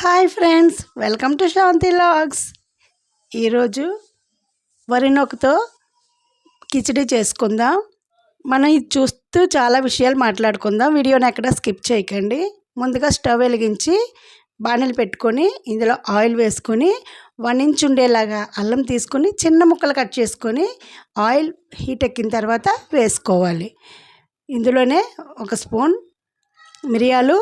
Hi friends welcome to Shanti vlogs. ఈరోజు వరి నొక్కతో కిచిడి చేసుకుందాం. మనం ఇది చూస్తూ చాలా విషయాలు మాట్లాడుకుందాం. వీడియోని ఎక్కడ స్కిప్ చేయకండి. ముందుగా స్టవ్ వెలిగించి బాణలు పెట్టుకొని ఇందులో ఆయిల్ వేసుకొని వన్ ఇంచ్ ఉండేలాగా అల్లం తీసుకొని చిన్న ముక్కలు కట్ చేసుకొని ఆయిల్ హీట్ ఎక్కిన తర్వాత వేసుకోవాలి. ఇందులోనే ఒక స్పూన్ మిరియాలు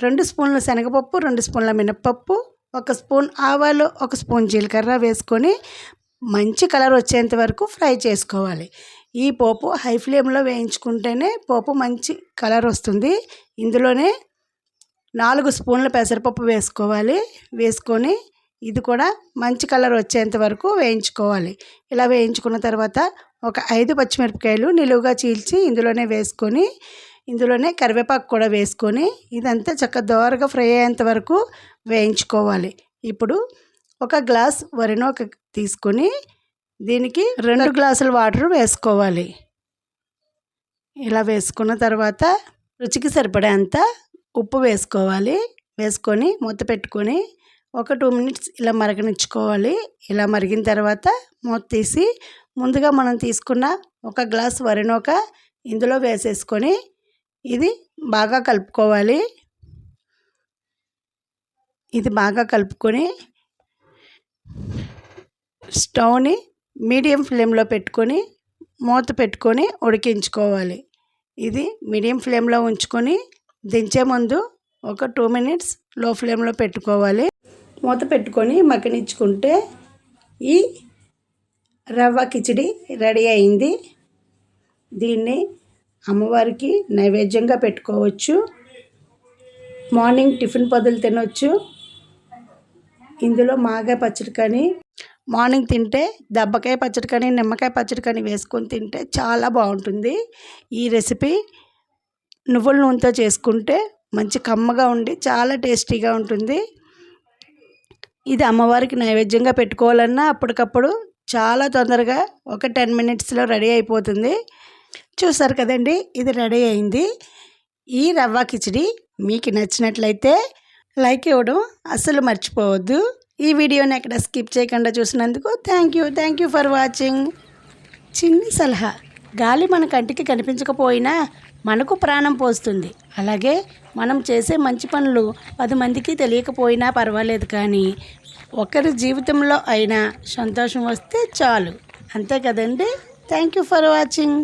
రెండు స్పూన్ల శనగపప్పు రెండు స్పూన్ల మినప్పప్పు ఒక స్పూన్ ఆవాలు ఒక స్పూన్ జీలకర్ర వేసుకొని మంచి కలర్ వచ్చేంత వరకు ఫ్రై చేసుకోవాలి. ఈ పోపు హై ఫ్లేమ్లో వేయించుకుంటేనే పోపు మంచి కలర్ వస్తుంది. ఇందులోనే నాలుగు స్పూన్ల పెసరపప్పు వేసుకోవాలి. వేసుకొని ఇది కూడా మంచి కలర్ వచ్చేంత వరకు వేయించుకోవాలి. ఇలా వేయించుకున్న తర్వాత ఒక ఐదు పచ్చిమిరపకాయలు నిలువుగా చీల్చి ఇందులోనే వేసుకొని ఇందులోనే కరివేపాకు కూడా వేసుకొని ఇదంతా చక్క దోరగా ఫ్రై అయ్యేంత వరకు వేయించుకోవాలి. ఇప్పుడు ఒక గ్లాస్ వరినోక తీసుకొని దీనికి రెండు గ్లాసుల వాటర్ వేసుకోవాలి. ఇలా వేసుకున్న తర్వాత రుచికి సరిపడేంత ఉప్పు వేసుకోవాలి. వేసుకొని మూత పెట్టుకొని ఒక టూ మినిట్స్ ఇలా మరగనిచ్చుకోవాలి. ఇలా మరిగిన తర్వాత మూత తీసి ముందుగా మనం తీసుకున్న ఒక గ్లాస్ వరినోక ఇందులో వేసేసుకొని ఇది బాగా కలుపుకోవాలి. ఇది బాగా కలుపుకొని స్టవ్ని మీడియం ఫ్లేమ్లో పెట్టుకొని మూత పెట్టుకొని ఉడికించుకోవాలి. ఇది మీడియం ఫ్లేమ్లో ఉంచుకొని దించే ముందు ఒక టూ మినిట్స్లో ఫ్లేమ్లో పెట్టుకోవాలి. మూత పెట్టుకొని మగ్గనిచ్చుకుంటే ఈ రవ్వ కిచిడి రెడీ అయింది. దీన్ని అమ్మవారికి నైవేద్యంగా పెట్టుకోవచ్చు. మార్నింగ్ టిఫిన్ పదులు తినవచ్చు ఇందులో మాగాయ పచ్చడి కానీ మార్నింగ్ తింటే దెబ్బకాయ పచ్చడి కానీ నిమ్మకాయ పచ్చడి కానీ వేసుకొని తింటే చాలా బాగుంటుంది. ఈ రెసిపీ నువ్వుల నూనెతో చేసుకుంటే మంచి కమ్మగా ఉండి చాలా టేస్టీగా ఉంటుంది. ఇది అమ్మవారికి నైవేద్యంగా పెట్టుకోవాలన్నా అప్పటికప్పుడు చాలా తొందరగా ఒక టెన్ మినిట్స్లో రెడీ అయిపోతుంది. చూసారు కదండి? ఇది రెడీ అయింది. ఈ రవ్వ కిచిడి మీకు నచ్చినట్లయితే లైక్ ఇవ్వడం అస్సలు మర్చిపోవద్దు. ఈ వీడియోని ఎక్కడ స్కిప్ చేయకుండా చూసినందుకు thank you. Thank you for watching. చిన్ని సలహా. గాలి మన కంటికి కనిపించకపోయినా మనకు ప్రాణం పోస్తుంది. అలాగే మనం చేసే మంచి పనులు పది మందికి తెలియకపోయినా పర్వాలేదు కానీ ఒకరి జీవితంలో అయినా సంతోషం వస్తే చాలు. అంతే కదండి? Thank you for watching.